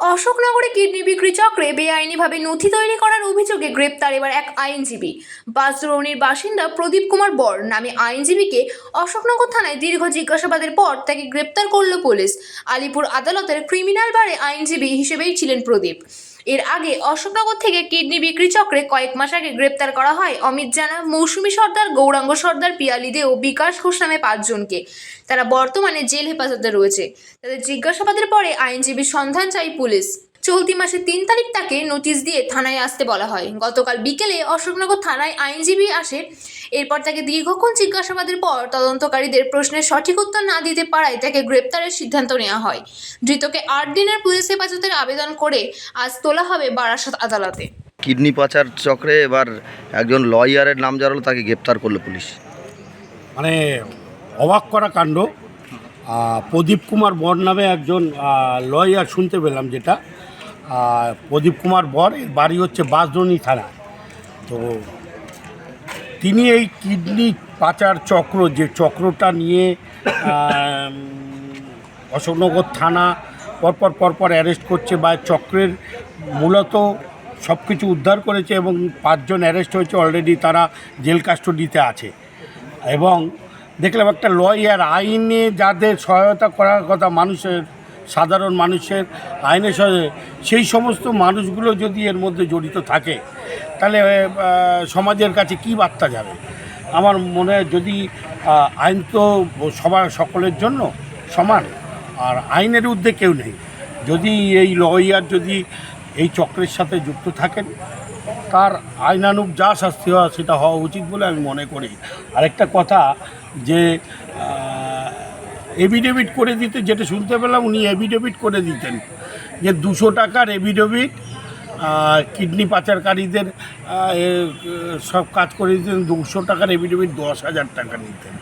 অশোকনগরে kidney বিক্রি চক্রে বেআইনিভাবে নথি তৈরি করার অভিযোগে গ্রেপ্তার এবার এক আইনজীবী। বাসদ্রৌনির বাসিন্দা প্রদীপ কুমার বর নামে আইনজীবীকে অশোকনগর থানায় দীর্ঘ জিজ্ঞাসাবাদের পর তাকে গ্রেপ্তার করল পুলিশ। আলিপুর আদালতের ক্রিমিনাল বারে আইনজীবী হিসেবেই ছিলেন প্রদীপ। এর আগে অশোকনগর থেকে কিডনি বিক্রি চক্রে কয়েক মাস আগে গ্রেপ্তার করা হয় অমিত জানা, মৌসুমী সর্দার, গৌরাঙ্গ সর্দার, পিয়ালি দে ও বিকাশ ঘোষ নামে পাঁচজনকে। তারা বর্তমানে জেল হেফাজতে রয়েছে। তাদের জিজ্ঞাসাবাদের পরে আইনজীবীর সন্ধান চাই পুলিশ। চলতি মাসের তিন তারিখ তাকে নোটিশ দিয়ে থানায় আসতে বলা হয়। গতকাল বিকেলে অশোকনগর থানায় আইনজীবী আসে এরপর তাকে দীর্ঘক্ষণ জিজ্ঞাসাবাদের পর তদন্তকারীদের প্রশ্নের সঠিক উত্তর না দিতে পারায় তাকে গ্রেপ্তারের সিদ্ধান্ত নেওয়া হয়। ধৃতকে আট দিনের পুলিশ হেফাজতের আবেদন করে আজ তোলা হবে বারাসত আদালতে। কিডনি পাচার চক্রে এবার একজন লয়ারের নাম জানালো তাকে গ্রেপ্তার করল পুলিশ। মানে অবাক করা কাণ্ড। প্রদীপ কুমার বর নামে একজন লয়ার শুনতে পেলাম যেটা। প্রদীপ কুমার বর বাড়ি হচ্ছে বাসদনি থানা তো তিনি এই কিডনি পাচার চক্র, যে চক্রটা নিয়ে অশোকনগর থানা পরপর পরপর অ্যারেস্ট করছে বা চক্রের মূলত সব কিছু উদ্ধার করেছে এবং পাঁচজন অ্যারেস্ট হয়েছে অলরেডি তারা জেল কাস্টডিতে আছে। এবং দেখলাম একটা লয়ার আইনে যাদের সহায়তা করার কথা মানুষের, সাধারণ মানুষের আইনের সেই সমস্ত মানুষগুলো যদি এর মধ্যে জড়িত থাকে তাহলে সমাজের কাছে কি বার্তা যাবে? আমার মনে হয় যদি আইন তো সবার সকলের জন্য সমান, আর আইনের ঊর্ধ্বে কেউ নেই। যদি এই লয়ার যদি এই চক্রের সাথে যুক্ত থাকেন, তার আইনানুক যা শাস্তি হওয়া সেটা হওয়া উচিত বলে আমি মনে করি। আরেকটা কথা যে এভিডেভিট করে দিতে যেটা শুনতে পেলাম, উনি এভিডেভিট করে দিতেন যে দুশো টাকার এভিডেভিট কিডনি পাচারকারীদের সব কাজ করে দিতেন। দুশো টাকার এভিডেভিট দশ হাজার টাকা নিতেন।